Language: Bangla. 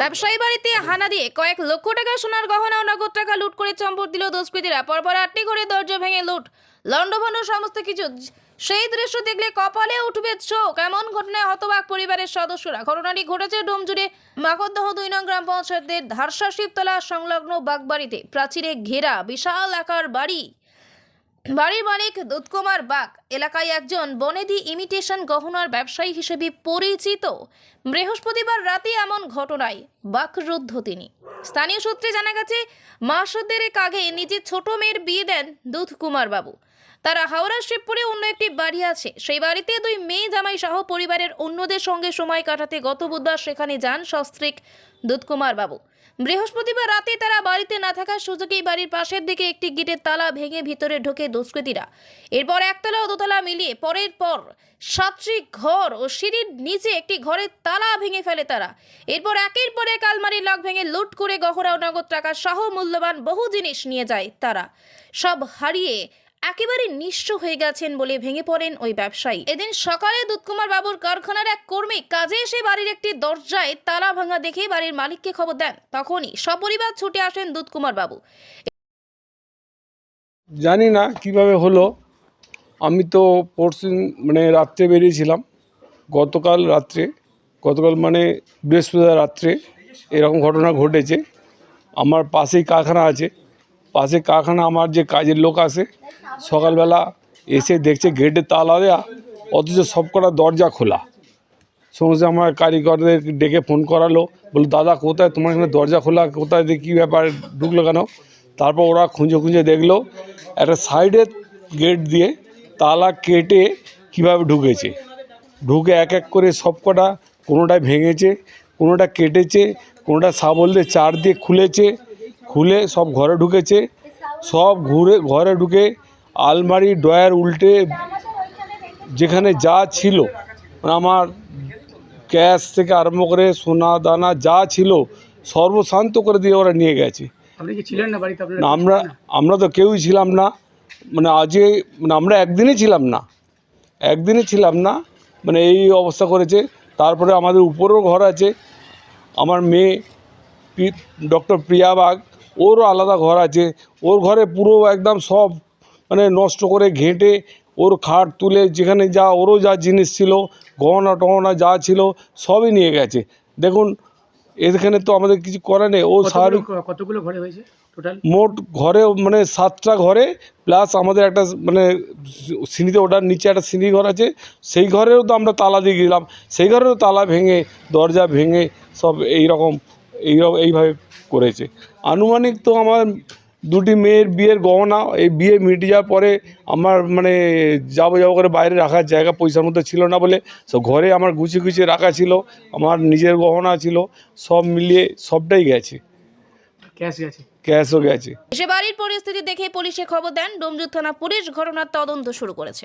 ব্যবসায়ী বাড়িতে হানা দিয়ে কয়েক লক্ষ টাকা সোনার গহনা ও নগদ টাকা লুট করে চম্পট দিল দুষ্কৃতীরা। পরপর আটটি করে দরজা ভেঙে লুট, লণ্ডভণ্ড সমস্ত কিছু। সেই দৃশ্য দেখলে কপালে উঠবে চোখ। এমন ঘটনায় হতবাক পরিবারের সদস্যরা। ঘটনাটি ঘটেছে ডোমজুড়ে মাকদহ দুই নং গ্রাম পঞ্চায়েতের ধারসা শিবতলা সংলগ্ন বাগবাড়িতে। প্রাচীরে ঘেরা বিশাল আকার বাড়ি। বাড়ির মালিক দুধকুমার বাগ এলাকায় একজন বনেদি ইমিটেশন গহনার ব্যবসায়ী হিসেবে পরিচিত। বৃহস্পতিবার রাতে এমন ঘটনায় বাকরুদ্ধ তিনি। স্থানীয় সূত্রে জানা গেছে মাসুদ্দের কাগে নিজের ছোট মেয়ের বিয়ে দেন দুধকুমার বাবু। তারা হাওড়া, শিবপুরে অন্য একটি বাড়ি আছে। সেই বাড়িতে দুই মেয়ে জামাই সহ পরিবারের অন্যদের সঙ্গে সময় কাটাতে গত বুধবার সেখানে যান সস্ত্রীক দুধকুমার বাবু। বৃহস্পতিবার রাতে তারা বাড়িতে না থাকার সুযোগেই বাড়ির পাশের দিকে একটি গেটের তালা ভেঙে ভিতরে ঢোকে দুষ্কৃতীরা। এরপর একতলা ও দোতলা মিলিয়ে পরের পর সাতটি ঘর ও সিঁড়ির নিচে একটি ঘরের তালা ভেঙে ফেলে তারা। এরপর একের পর এক আলমারির লক ভেঙে লুট করে গহরা ও নগদ টাকা সহ মূল্যবান বহু জিনিস নিয়ে যায় তারা। সব হারিয়ে একেবারে নিঃস্ব হয়ে গেছেন বলে ভেঙে পড়েন ওই ব্যবসায়ী। এদিন সকালে দুধকুমার বাবুর কারখানার এক কর্মী কাজে এসে বাড়ির একটি দরজায় তালা ভাঙা দেখে বাড়ির মালিককে খবর দেন। তখনই সপরিবার ছুটে আসেন দুধকুমার বাবু। জানি না কীভাবে হলো। আমি তো পরশু মানে রাত্রে বেরিয়েছিলাম। গতকাল রাত্রে, গতকাল মানে বৃহস্পতিবার রাত্রে এরকম ঘটনা ঘটেছে। আমার পাশেই কারখানা আছে। পাশে কারখানা আমার যে কাজের লোক আসে, সকালবেলা এসে দেখছে গেটে তালা দেওয়া অথচ সব কটা দরজা খোলা। সমস্ত আমার কারিগরদের ডেকে ফোন করালো, বলল, দাদা, কোথায়? তোমার এখানে দরজা খোলা, কোথায় দিয়ে কী ব্যাপার? ঢুকলো কেন? তারপর ওরা খুঁজে খুঁজে দেখল, একটা সাইডের গেট দিয়ে তালা কেটে কীভাবে ঢুকেছে। ঢুকে এক এক করে সব কটা কোনোটায় ভেঙেছে, কোনোটা কেটেছে, কোনোটা সাবল দিয়ে চার দিয়ে খুলেছে খুলে সব ঘরে ঢুকেছে। সব ঘুরে ঘরে ঢুকে আলমারি ডয়ার উল্টে যেখানে যা ছিল মানে আমার ক্যাশ থেকে আরম্ভ করে সোনা দানা যা ছিল সর্বশান্ত করে দিয়ে ওরা নিয়ে গেছে। না আমরা আমরা তো কেউই ছিলাম না। মানে আজকে মানে আমরা একদিনই ছিলাম না। একদিনই ছিলাম না। মানে এই অবস্থা করেছে। তারপরে আমাদের উপরেও ঘর আছে। আমার মেয়ে ডক্টর প্রিয়া বাগ ওরও আলাদা ঘর আছে। ওর ঘরে পুরো একদম সব মানে নষ্ট করে ঘেঁটে ওর খাট তুলে যেখানে যা ওরও যা জিনিস ছিল গহনা টহনা যা ছিল সবই নিয়ে গেছে। দেখুন এখানে তো আমাদের কিছু করার নেই। ও স্বাভাবিক কতগুলো কতগুলো ঘরে হয়েছে মোট ঘরে মানে সাতটা ঘরে প্লাস আমাদের একটা মানে সিঁড়িতে ওটার নিচে একটা সিঁড়ি ঘর আছে। সেই ঘরেও তো আমরা তালা দিয়ে গেলাম। সেই ঘরেও তালা ভেঙে দরজা ভেঙে সব এই রকম এই এইভাবে করেছে। আনুমানিক তো আমার দুটি মেয়ের বিয়ের গহনা এই বিয়ে মিটে যাওয়ার পরে আমার মানে যাব যাব করে বাইরে রাখার জায়গা পয়সার মধ্যে ছিল না বলে সব ঘরে আমার গুছিয়ে গুছিয়ে রাখা ছিল আমার নিজের গহনা ছিল সব মিলিয়ে সবটাই গেছে। ক্যাশ গেছে? ক্যাশও গেছে। এসে বাড়ির পরিস্থিতি দেখে পুলিশে খবর দেন ডোমজুর থানা পুলিশ ঘটনার তদন্ত শুরু করেছে।